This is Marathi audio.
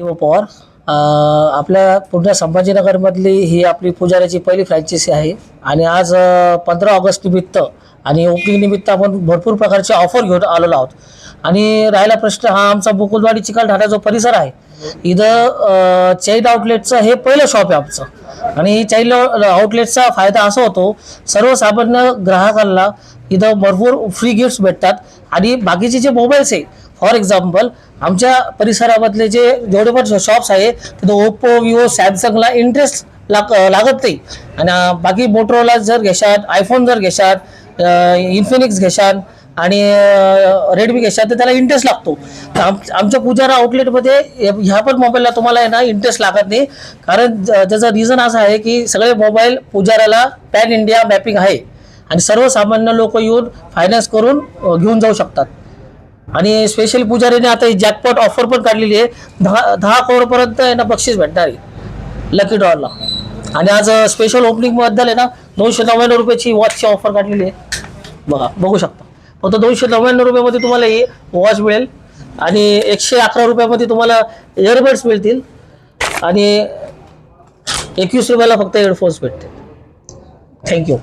पवार. आपल्या पूर्ण संभाजीनगरमधली ही आपली पुजाऱ्याची पहिली फ्रँचायसी आहे. आणि आज पंधरा ऑगस्ट निमित्त आणि ओपनिंग निमित्त आपण भरपूर प्रकारचे ऑफर घेऊन आलेलो आहोत. आणि राहिला प्रश्न हा आमचा बुकुलवाडी चिखलठाणा जो परिसर आहे इथं चैन आउटलेटचं हे पहिलं शॉप आहे आमचं. आणि चैन आउटलेटचा फायदा असा होतो सर्वसामान्य ग्राहकांना इथं भरपूर फ्री गिफ्ट्स भेटतात. आणि बाकीचे जे मोबाईल्स आहे फॉर एक्झाम्पल आमच्या परिसरामधले जे जेवढे पण शॉप्स आहे तिथं ओप्पो विवो सॅमसंगला इंटरेस्ट लाग लागत नाही. आणि बाकी मोटरोला जर घेशाल आयफोन जर घेशात इन्फिनिक्स घेशाल आणि रेडमी घेशात तर त्याला इंटरेस्ट लागतो. तर आम आमच्या पुजारा आउटलेटमध्ये ह्या पण मोबाईलला तुम्हाला आहे ना इंटरेस्ट लागत नाही. कारण ज- त्याचं रिझन असं आहे की सगळे मोबाईल पुजाऱ्याला पॅन इंडिया मॅपिंग आहे. आणि सर्वसामान्य लोक येऊन फायनान्स करून घेऊन जाऊ शकतात. आणि स्पेशल पुजारीने आता जॅकपॉट ऑफर पण काढलेली आहे. दहा दहा करोडपर्यंत आहे ना बक्षीस भेटणार आहे. लकी ड्रॉला आणि आज स्पेशल ओपनिंगबद्दल आहे ना दोनशे नव्याण्णव रुपयाची वॉचची ऑफर काढलेली आहे. बघा बघू शकता. फक्त दोनशे नव्याण्णव रुपयामध्ये तुम्हाला ही वॉच मिळेल. आणि एकशे अकरा रुपयामध्ये तुम्हाला इयरबड्स मिळतील. आणि एकवीस रुपयाला फक्त हेडफोन्स भेटतील. थँक्यू